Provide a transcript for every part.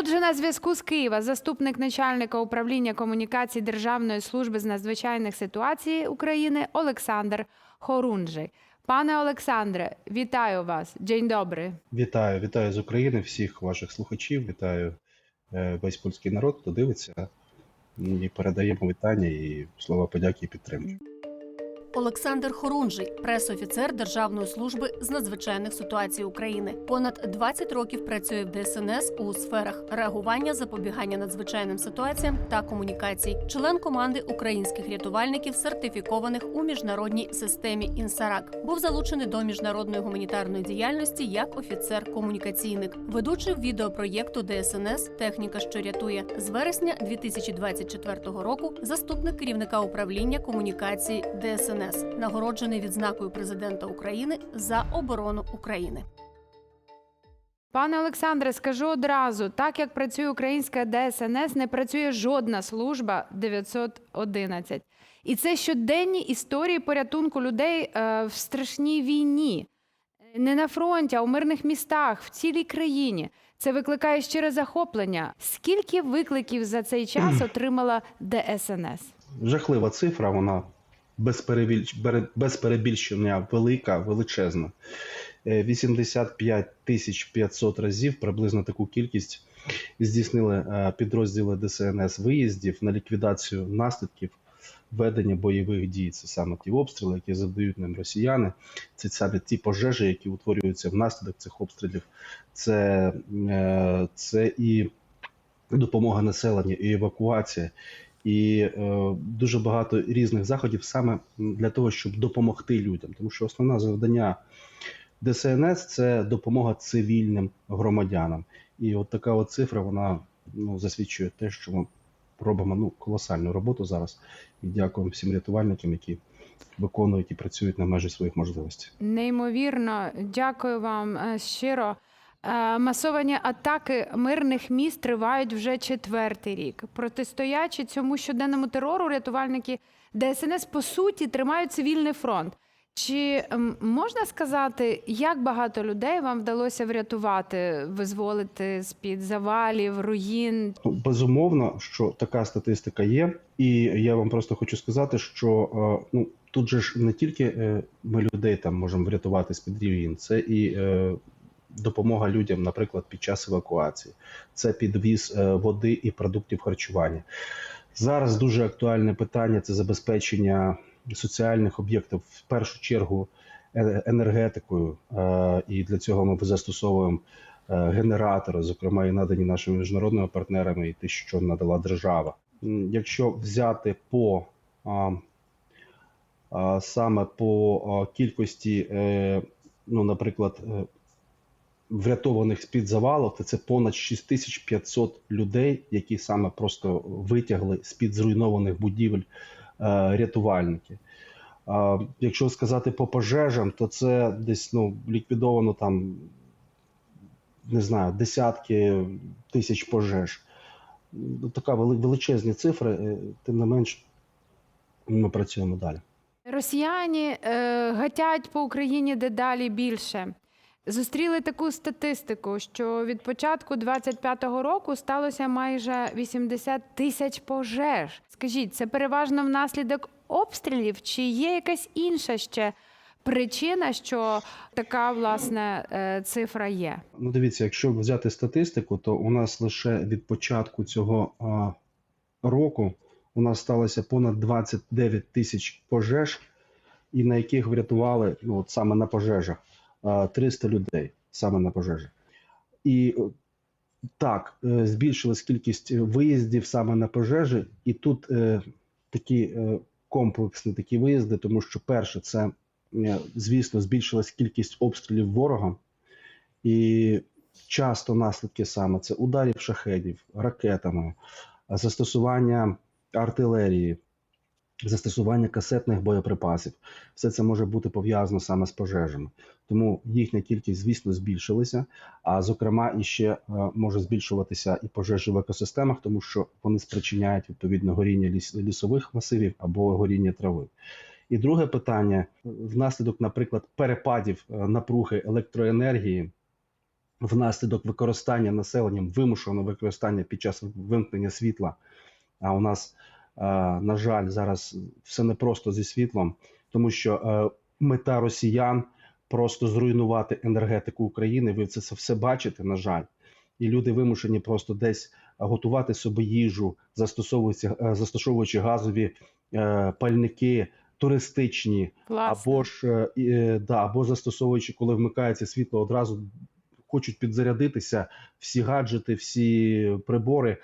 Отже, на зв'язку з Києва заступник начальника управління комунікацій Державної служби з надзвичайних ситуацій України Олександр Хорунжий. Пане Олександре, вітаю вас. День добрий. Вітаю, вітаю з України, всіх ваших слухачів, вітаю е, весь польський народ, хто дивиться. І передаємо вітання і слова подяки і підтримки. Олександр Хорунжий, пресофіцер Державної служби з надзвичайних ситуацій України. Понад 20 років працює в ДСНС у сферах реагування, запобігання надзвичайним ситуаціям та комунікацій. Член команди українських рятувальників, сертифікованих у міжнародній системі Інсарак. Був залучений до міжнародної гуманітарної діяльності як офіцер-комунікаційник, ведучий відеопроєкту ДСНС Техніка, що рятує з вересня 2024 року. Заступник керівника управління комунікації ДСНС, нагороджений відзнакою президента України за оборону України. Пане Олександре, скажу одразу: так як працює українська ДСНС, не працює жодна служба 911. І це щоденні історії порятунку людей е, в страшній війні. Не на фронті, а у мирних містах, в цілій країні. Це викликає щире захоплення. Скільки викликів за цей час отримала ДСНС? Жахлива цифра, вона без, перебільш... без перебільшення велика, величезна. Е, 85 тисяч 500 разів приблизно таку кількість здійснили е, підрозділи ДСНС виїздів на ліквідацію наслідків ведення бойових дій. Це саме ті обстріли, які завдають нам росіяни. Це саме ті пожежі, які утворюються внаслідок цих обстрілів. Це, е, це і допомога населенню, і евакуація, і е, дуже багато різних заходів саме для того, щоб допомогти людям. Тому що основне завдання ДСНС це допомога цивільним громадянам. І от така от цифра вона ну, засвідчує те, що ми робимо ну, колосальну роботу зараз. І дякуємо всім рятувальникам, які виконують і працюють на межі своїх можливостей. Неймовірно, дякую вам е, щиро. Е, Масовані атаки мирних міст тривають вже четвертий рік. Протистоячи цьому щоденному терору, рятувальники ДСНС по суті тримають цивільний фронт. Чи можна сказати, як багато людей вам вдалося врятувати, визволити з-під завалів, руїн? Безумовно, що така статистика є, і я вам просто хочу сказати, що е, ну тут же ж не тільки е, ми людей там можемо врятувати з під руїн, це і допомога людям, наприклад, під час евакуації, це підвіз е, води і продуктів харчування. Зараз дуже актуальне питання це забезпечення соціальних об'єктів в першу чергу е- енергетикою, е, і для цього ми застосовуємо генератори, зокрема і надані нашими міжнародними партнерами, і те, що надала держава. Якщо взяти по саме по кількості, ну, наприклад, врятованих з-під завалу, то це понад 6500 людей, які саме просто витягли з-під зруйнованих будівель е, рятувальники. Якщо сказати по пожежам, то це десь ну, ліквідовано там, не знаю, десятки тисяч пожеж. Така величезні цифри, е, тим не менш, ми працюємо далі. Росіяни е, гатять по Україні дедалі більше. Зустріли таку статистику, що від початку 25-го року сталося майже 80 тисяч пожеж. Скажіть, це переважно внаслідок обстрілів, чи є якась інша ще причина, що така власне е, цифра є? Ну, дивіться, якщо взяти статистику, то у нас лише від початку цього року у нас сталося понад 29 тисяч пожеж, і на яких врятували ну, от саме на пожежах 300 людей саме на пожежах. І е, так, е, збільшилась кількість виїздів саме на пожежі, і тут е, такі комплексні такі виїзди, тому що перше, це звісно збільшилась кількість обстрілів ворогом. І часто наслідки саме це ударів шахедів, ракетами, застосування артилерії, застосування касетних боєприпасів. Все це може бути пов'язано саме з пожежами. Тому їхня кількість, звісно, збільшилася. А зокрема, і ще е, може збільшуватися і пожежі в екосистемах, тому що вони спричиняють відповідно горіння ліс, лісових масивів або горіння трави. І друге питання: внаслідок, наприклад, перепадів е, напруги електроенергії внаслідок використання населенням вимушеного використання під час вимкнення світла. А у нас, на жаль, зараз все непросто зі світлом, тому що е, мета росіян просто зруйнувати енергетику України. Ви це все бачите, на жаль. І люди вимушені просто десь готувати собі їжу, застосовуючи, е, застосовуючи газові е, пальники туристичні, Власне. або ж да, або застосовуючи, коли вмикається світло, одразу хочуть підзарядитися всі гаджети, всі прибори.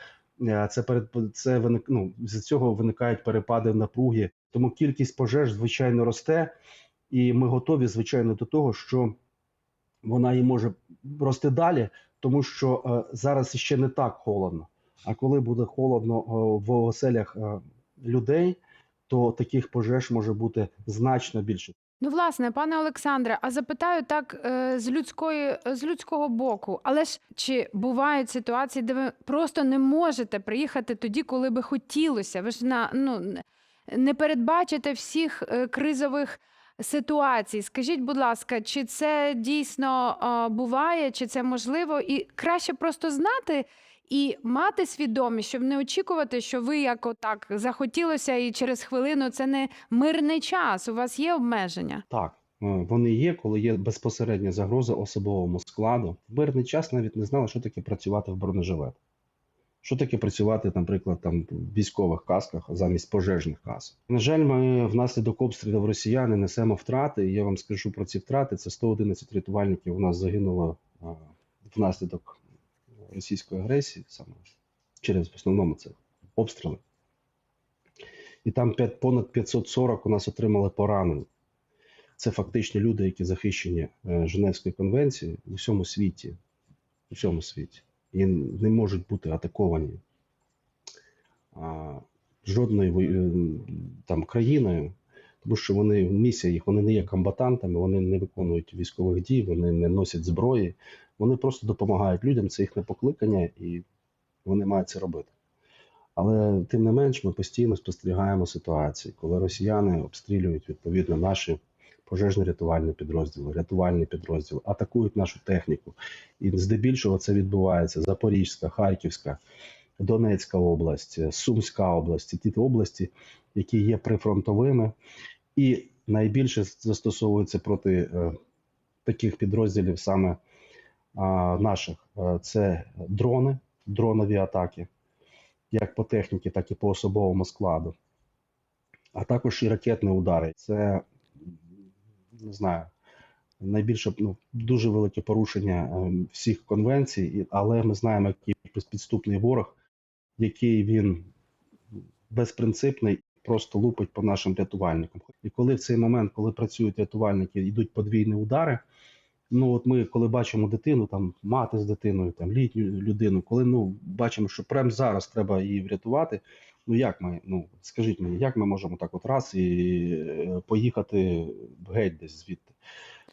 Е, Це перед це виник, ну, з цього виникають перепади напруги. Тому кількість пожеж звичайно росте, і ми готові, звичайно, до того, що вона і може рости далі, тому що е, зараз ще не так холодно. А коли буде холодно е, в оселях людей, то таких пожеж може бути значно більше. Ну, власне, пане Олександре, а запитаю так е, з людської з людського боку. Але ж чи бувають ситуації, де ви просто не можете приїхати тоді, коли би хотілося? Ви ж на ну не- передбачите всіх е, кризових ситуацій. Скажіть, будь ласка, чи це дійсно буває, чи це можливо? І краще просто знати. І мати свідомість, щоб не очікувати, що ви як отак захотілося, і через хвилину це не мирний час. У вас є обмеження. Так, е, вони є, коли є безпосередня загроза особовому складу. В мирний час навіть не знали, що таке працювати в бронежилет. Що таке працювати, наприклад, там в військових касках замість пожежних касок. На жаль, ми внаслідок обстрілів росіяни несемо втрати. І я вам скажу про ці втрати. Це 111 рятувальників у нас загинуло а, внаслідок російської агресії, саме через в основному це обстріли. І там 5, понад 540 у нас отримали поранень. Це фактично люди, які захищені е, Женевською конвенцією у всьому світі. У всьому світі. І не можуть бути атаковані а, жодною е, там, країною, тому що вони місія їх, вони не є комбатантами, вони не виконують військових дій, вони не носять зброї, вони просто допомагають людям, це їхнє покликання, і вони мають це робити. Але тим не менш, ми постійно спостерігаємо ситуації, коли росіяни обстрілюють відповідно наші пожежно-рятувальні підрозділи, рятувальні підрозділи, атакують нашу техніку. І здебільшого це відбувається Запорізька, Харківська, Донецька область, Сумська область, ті області, які є прифронтовими, і найбільше застосовується проти е, таких підрозділів саме наших. Це дрони, дронові атаки як по техніці, так і по особовому складу. А також і ракетні удари. Це не знаю, найбільше ну, дуже велике порушення е, всіх конвенцій, але ми знаємо, який підступний ворог, який він безпринципний, просто лупить по нашим рятувальникам. І коли в цей момент, коли працюють рятувальники, йдуть подвійні удари. Ну, от ми, коли бачимо дитину, там мати з дитиною, там літню людину, коли ну бачимо, що прямо зараз треба її врятувати. Ну як ми, ну скажіть мені, як ми можемо так от раз і е, поїхати геть десь звідти?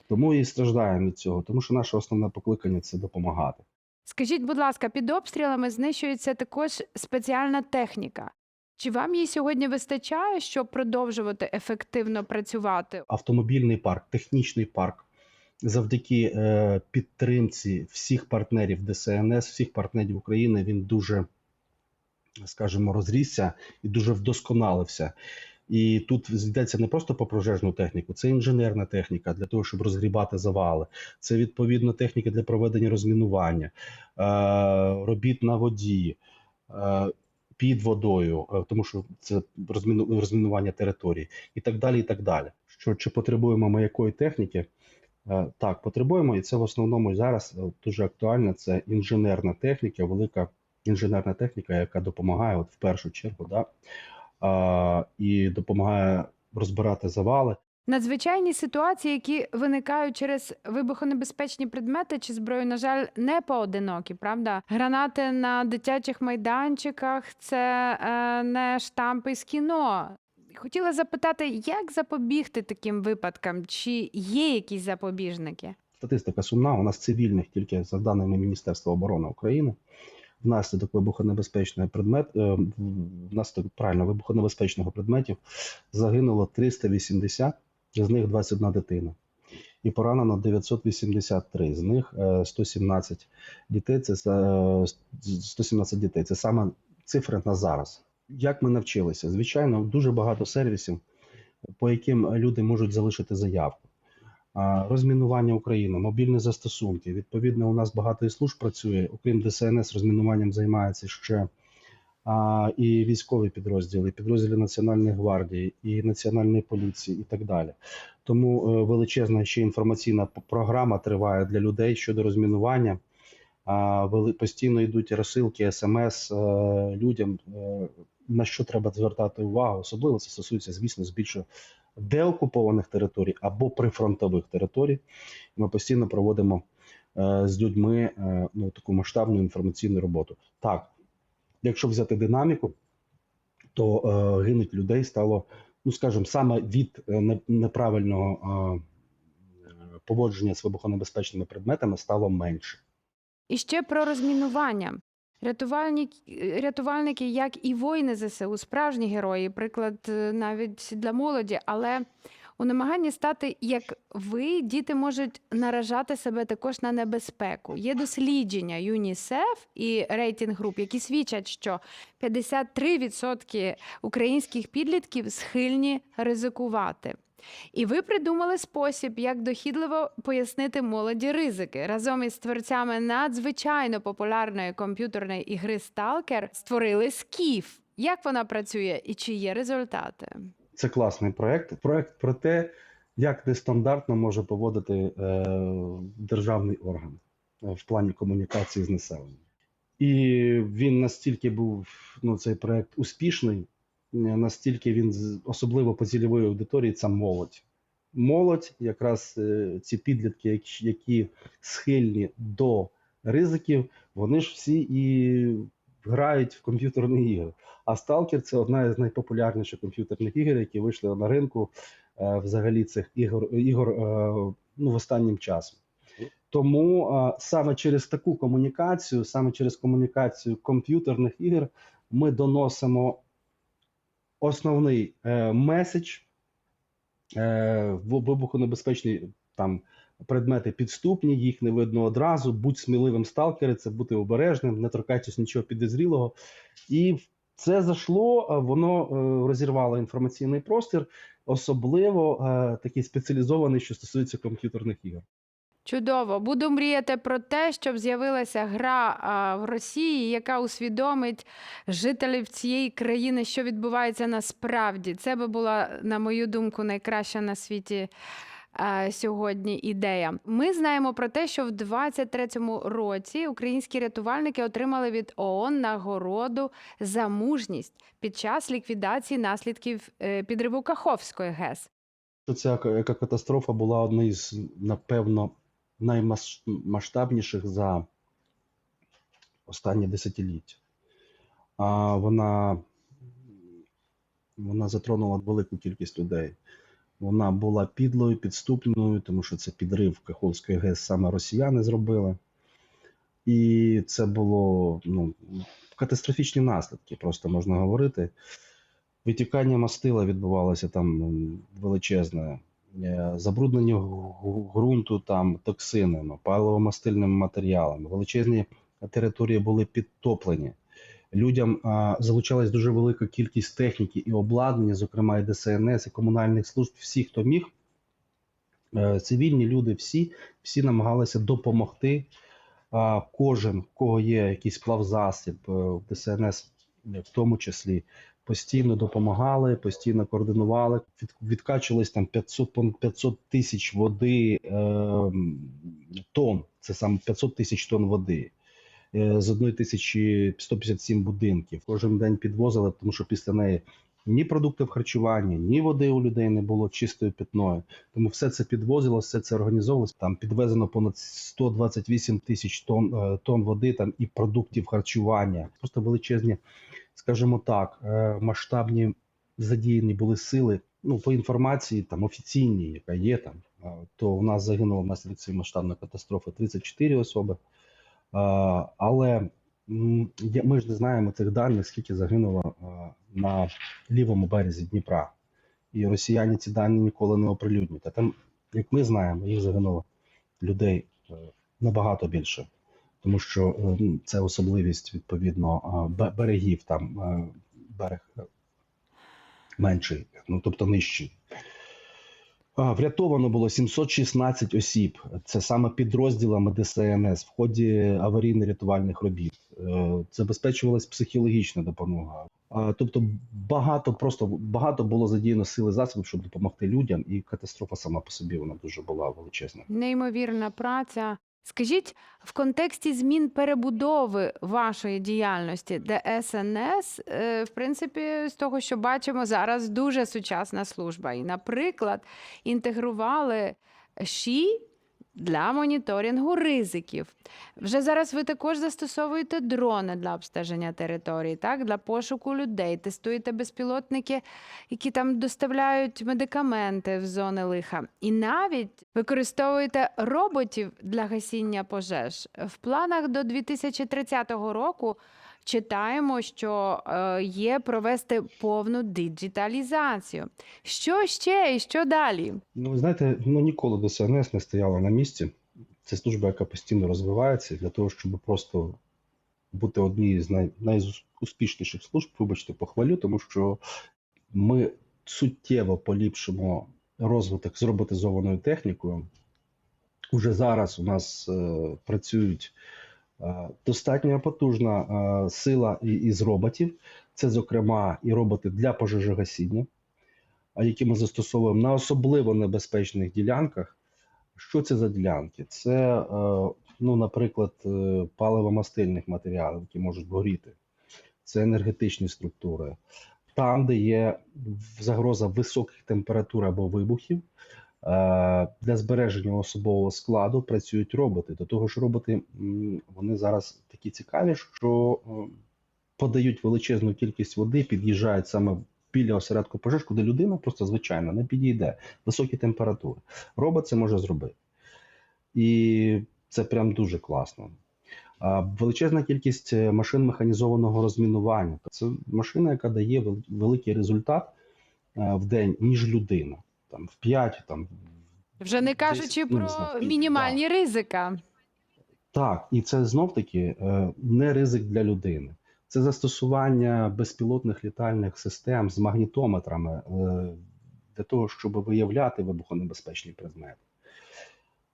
Тому і страждаємо від цього, тому що наше основне покликання це допомагати. Скажіть, будь ласка, під обстрілами знищується також спеціальна техніка. Чи вам її сьогодні вистачає, щоб продовжувати ефективно працювати? автомобільний парк, технічний парк. Завдяки е, підтримці всіх партнерів ДСНС, всіх партнерів України, він дуже, скажімо, розрісся і дуже вдосконалився. І тут йдеться не просто про пожежну техніку, це інженерна техніка для того, щоб розгрібати завали. Це відповідно техніка для проведення розмінування, е, робіт на воді, е, під водою, е, тому що це розміну- розмінування території, і так далі. І так далі. Що чи потребуємо ми якої техніки? Е, Так, потребуємо, і це в основному зараз е, дуже актуально. Це інженерна техніка, велика інженерна техніка, яка допомагає, от в першу чергу, да, і допомагає розбирати завали. Надзвичайні ситуації, які виникають через вибухонебезпечні предмети чи зброю, на жаль, не поодинокі, правда? Гранати на дитячих майданчиках це е, не штампи з кіно. Хотіла запитати, як запобігти таким випадкам? Чи є якісь запобіжники? Статистика сумна. У нас цивільних тільки за даними Міністерства оборони України. Внаслідок вибухонебезпечного предмет, е, внаслідок правильно вибухонебезпечного предметів загинуло 380, з них 21 дитина. і поранено 983. З них е, 117 дітей. Це е, 117 дітей. Це саме цифри на зараз. Як ми навчилися? Звичайно, дуже багато сервісів, по яким люди можуть залишити заявку. Розмінування України, мобільні застосунки. Відповідно, у нас багато і служб працює. Окрім ДСНС, розмінуванням займається ще і військові підрозділи, і підрозділи Національної гвардії, і Національної поліції, і так далі. Тому е, величезна ще інформаційна програма триває для людей щодо розмінування. Постійно йдуть розсилки, смс е, людям, е, на що треба звертати увагу. Особливо це стосується, звісно, збільшення деокупованих територій або прифронтових територій. Ми постійно проводимо е, з людьми ну, таку масштабну інформаційну роботу. Так, якщо взяти динаміку, то гинуть людей стало, ну скажімо, саме від неправильного поводження з вибухонебезпечними предметами стало менше. І ще про розмінування. Рятувальники, як і воїни ЗСУ, справжні герої, приклад е, навіть для молоді. Але у намаганні стати як ви, діти можуть наражати себе також на небезпеку. Є дослідження ЮНІСЕФ і рейтинг груп, які свідчать, що 53% українських підлітків схильні ризикувати. І ви придумали спосіб, як дохідливо пояснити молоді ризики. Разом із творцями надзвичайно популярної комп'ютерної ігри Сталкер створили скіф. Як вона працює і чи є результати? Це класний проект. Проект про те, як нестандартно може поводити е, державний орган е, в плані комунікації з населенням. І він настільки був ну, цей проект успішний, настільки він особливо по цільової аудиторії це молодь. Молодь, якраз е, ці підлітки, які- схильні до ризиків, вони ж всі і грають в комп'ютерні ігри. А Stalker це одна із найпопулярніших комп'ютерних ігор, які вийшли на ринку е, взагалі цих ігор, ігор е, ну, в останнім часом. Тому е, саме через таку комунікацію, саме через комунікацію комп'ютерних ігор, ми доносимо основний е, меседж е, вибухонебезпечні там предмети підступні, їх не видно одразу. Будь сміливим сталкери, це бути обережним, не торкайтесь нічого підозрілого. І це зайшло, воно е, розірвало інформаційний простір, особливо е, такий спеціалізований, що стосується комп'ютерних ігор. Чудово, буду мріяти про те, щоб з'явилася гра а, в Росії, яка усвідомить жителів цієї країни, що відбувається насправді. Це би була, на мою думку, найкраща на світі. а, Сьогодні ідея. Ми знаємо про те, що в 23-му році українські рятувальники отримали від ООН нагороду за мужність під час ліквідації наслідків е, підриву Каховської ГЕС. Ця екокатастрофа була однією з, напевно, наймасштабніших за останні десятиліття. А вона, вона затронула велику кількість людей. Вона була підлою, підступною, тому що це підрив Каховської ГЕС саме росіяни зробили. І це було ну, катастрофічні наслідки, просто можна говорити. Витікання мастила відбувалося там величезне, забруднення г- ґрунту там токсинами, паливо-мастильними матеріалами. Величезні території були підтоплені. Людям а, залучалась дуже велика кількість техніки і обладнання, зокрема і ДСНС, і комунальних служб, всі, хто міг. Е, Цивільні люди, всі, всі намагалися допомогти. А, Кожен, в кого є якийсь плавзасіб, е, ДСНС е, в тому числі, постійно допомагали, постійно координували. Від, відкачувались там 500, пон- 500 тисяч води е, тонн. Це саме 500 тисяч тонн води. Е, З 1157 будинків. Кожен день підвозили, тому що після неї ні продуктів харчування, ні води у людей не було чистою питною. Тому все це підвозилося, все це організовувалося. Там підвезено понад 128 тисяч тонн, е, тонн води там і продуктів харчування. Просто величезні, скажімо так, е, масштабні задіяні були сили. Ну, по інформації там офіційній, яка є там, е, то у нас загинуло внаслідок цієї масштабної катастрофи 34 особи. Е, Але ми ж не знаємо цих даних, скільки загинуло на лівому березі Дніпра. І росіяни ці дані ніколи не оприлюднюють. А там Як ми знаємо, їх загинуло людей набагато більше, тому що е, ну, це особливість відповідно е, берегів. Там е, берег менший, ну тобто нижчий. Врятовано було 716 осіб. Це саме підрозділами ДСНС в ході аварійно-рятувальних робіт. Забезпечувалась психологічна допомога. Тобто багато просто багато було задіяно сили засобів, щоб допомогти людям, і катастрофа сама по собі вона дуже була величезна. Неймовірна праця. Скажіть, в контексті змін перебудови вашої діяльності, де СНС, е, в принципі, з того, що бачимо зараз, дуже сучасна служба. І, наприклад, інтегрували ШІ для моніторингу ризиків. Вже зараз ви також застосовуєте дрони для обстеження території, так? для пошуку людей, тестуєте безпілотники, які там доставляють медикаменти в зони лиха. І навіть використовуєте роботів для гасіння пожеж. В планах до 2030 року читаємо, що е, є провести повну диджиталізацію. Що ще і що далі? Ну, ви знаєте, ну ніколи ДСНС не стояла на місці. Це служба, яка постійно розвивається для того, щоб просто бути однією з най, найуспішніших служб, вибачте, похвалю, тому що ми суттєво поліпшимо розвиток з роботизованою технікою. Уже зараз у нас е, працюють достатньо потужна е, сила із роботів. Це, зокрема, і роботи для пожежогасіння, які ми застосовуємо на особливо небезпечних ділянках. Що це за ділянки? Це, е, ну, наприклад, е, паливо-мастильних матеріалів, які можуть горіти. Це енергетичні структури. Там, де є загроза високих температур або вибухів, е, для збереження особового складу працюють роботи. До того ж, роботи вони зараз такі цікаві, що е, подають величезну кількість води, під'їжджають саме біля осередку пожеж, куди людина просто звичайно не підійде. Високі температури. Робот це може зробити. І це прям дуже класно. Величезна кількість е, машин механізованого розмінування. Це машина, яка дає великий результат е, в день, ніж людина. Там в 5, там Вже не десь, кажучи ну, не про знаю, мінімальні ризика. Так, і це знов таки е, не ризик для людини. Це застосування безпілотних літальних систем з магнітометрами е, для того, щоб виявляти вибухонебезпечні предмети.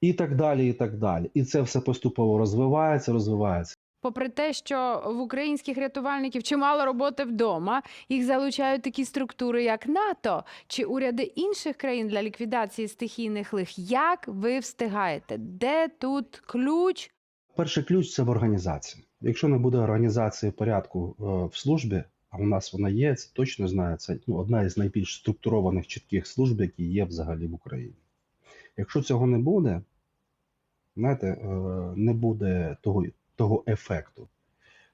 І так далі, і так далі. І це все поступово розвивається, розвивається. Попри те, що в українських рятувальників чимало роботи вдома, їх залучають такі структури, як НАТО чи уряди інших країн для ліквідації стихійних лих. Як ви встигаєте? Де тут ключ? Перший ключ це в організації. Якщо не буде організації порядку е, в службі, а у нас вона є, це точно знаю, це ну, одна із найбільш структурованих чітких служб, які є взагалі в Україні. Якщо цього не буде, знаєте, е, не буде того, того ефекту.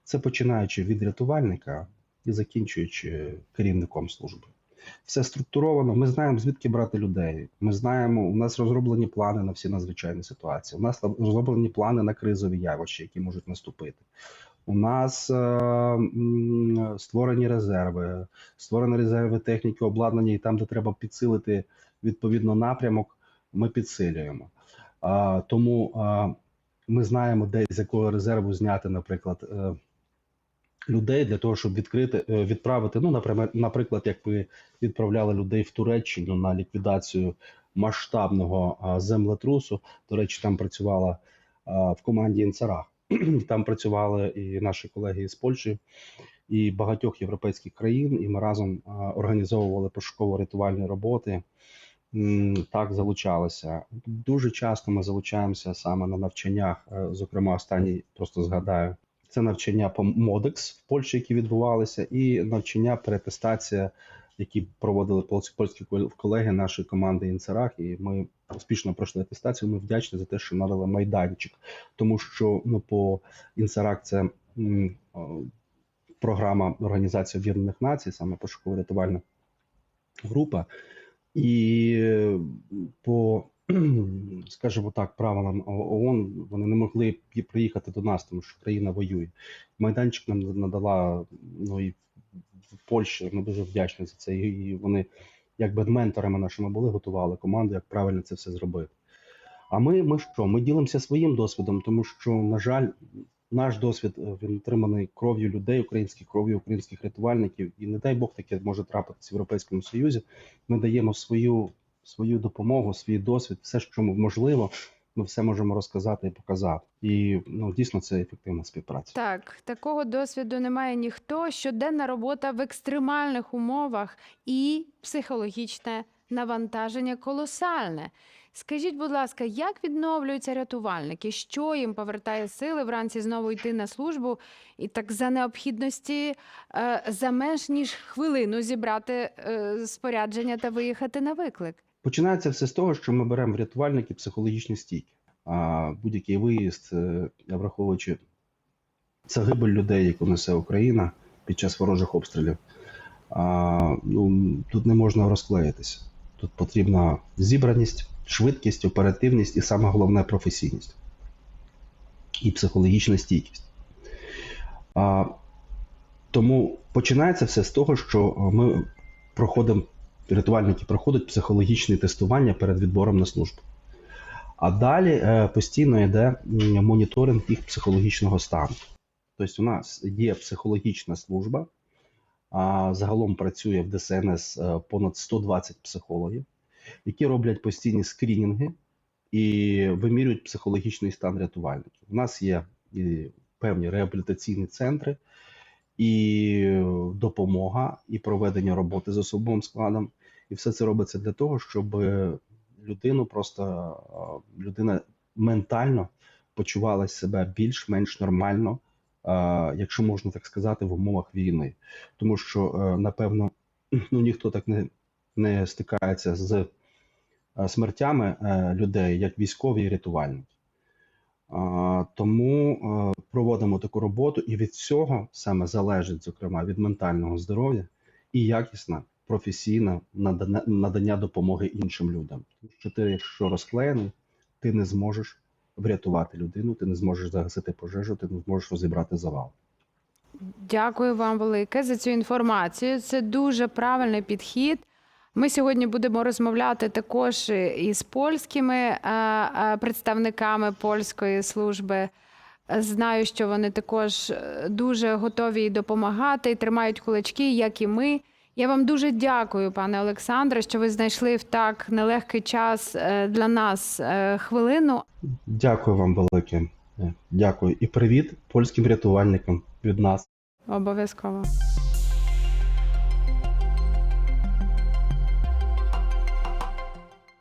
Це починаючи від рятувальника і закінчуючи керівником служби. Все структуровано. Ми знаємо, звідки брати людей. Ми знаємо, у нас розроблені плани на всі надзвичайні ситуації. У нас розроблені плани на кризові явища, які можуть наступити. У нас е, м, створені резерви, створені резерви техніки, обладнання, і там, де треба підсилити відповідно напрямок, ми підсилюємо. А, тому а, ми знаємо, де з якого резерву зняти, наприклад, е, людей для того, щоб відкрити, е, відправити. Ну, наприклад, як ви відправляли людей в Туреччину на ліквідацію масштабного землетрусу. До речі, там працювала в команді Інцарах. Там працювали і наші колеги з Польщі, і багатьох європейських країн. І ми разом організовували пошуково-рятувальні роботи. Так залучалися. Дуже часто ми залучаємося саме на навчаннях. е, Зокрема, останній просто згадаю. Це навчання по Модекс в Польщі, які відбувалися, і навчання перетестація, які проводили польські колеги нашої команди Інцерах. І ми успішно пройшли атестацію. Ми вдячні за те, що надали майданчик, тому що ну по Інцерак це програма Організації Об'єднаних Націй, саме пошуково-рятувальна група. І е, по, скажімо так, правилам ООН вони не могли приїхати до нас, тому що країна воює. Майданчик нам надала ну і в Польщі. Ми дуже вдячні за це. І вони якби менторами нашими були, готували команду, як правильно це все зробити. А ми, ми що? Ми ділимося своїм досвідом, тому що, на жаль, наш досвід е, він отриманий кров'ю людей, українською кров'ю українських рятувальників, і не дай Бог таке може трапитися в Європейському Союзі. Ми даємо свою, свою допомогу, свій досвід, все, що можливо, ми все можемо розказати і показати. І ну дійсно це ефективна співпраця. Так, такого досвіду немає ніхто. Щоденна робота в екстремальних умовах і психологічне навантаження колосальне. Скажіть, будь ласка, як відновлюються рятувальники? Що їм повертає сили вранці знову йти на службу і так за необхідності е, за менш ніж хвилину зібрати е, спорядження та виїхати на виклик? Починається все з того, що ми беремо в рятувальники психологічні стійки. А будь-який виїзд, е, враховуючи загибель людей, яку несе Україна під час ворожих обстрілів, а, ну, тут не можна розклеїтися. Тут потрібна зібраність, швидкість, оперативність і саме головне професійність і психологічна стійкість. А, тому починається все з того, що ми проходимо рятувальники проходять психологічне тестування перед відбором на службу. А далі е, постійно йде моніторинг їх психологічного стану. Тобто, у нас є психологічна служба, а загалом працює в ДСНС е, понад 120 психологів, які роблять постійні скринінги і вимірюють психологічний стан рятувальників. У нас є певні реабілітаційні центри, і допомога, і проведення роботи з особовим складом. І все це робиться для того, щоб людину просто людина ментально почувала себе більш-менш нормально, якщо можна так сказати, в умовах війни. Тому що, е, напевно, ну ніхто так не, не стикається з е, смертями е, людей, як військові і рятувальники. Тому е, проводимо таку роботу, і від цього саме залежить, зокрема, від ментального здоров'я і якісна професійна надання, допомоги іншим людям. Тому що ти, якщо розклеєний, ти не зможеш врятувати людину, ти не зможеш загасити пожежу, ти не зможеш розібрати завал. Дякую вам велике за цю інформацію. Це дуже правильний підхід. Ми сьогодні будемо розмовляти також із польськими е, е, представниками польської служби. Знаю, що вони також е, дуже готові допомагати, і тримають кулачки, як і ми. Я вам дуже дякую, пане Олександре, що ви знайшли в так нелегкий час для нас хвилину. Дякую вам велике. Дякую і привіт польським рятувальникам від нас. Обов'язково.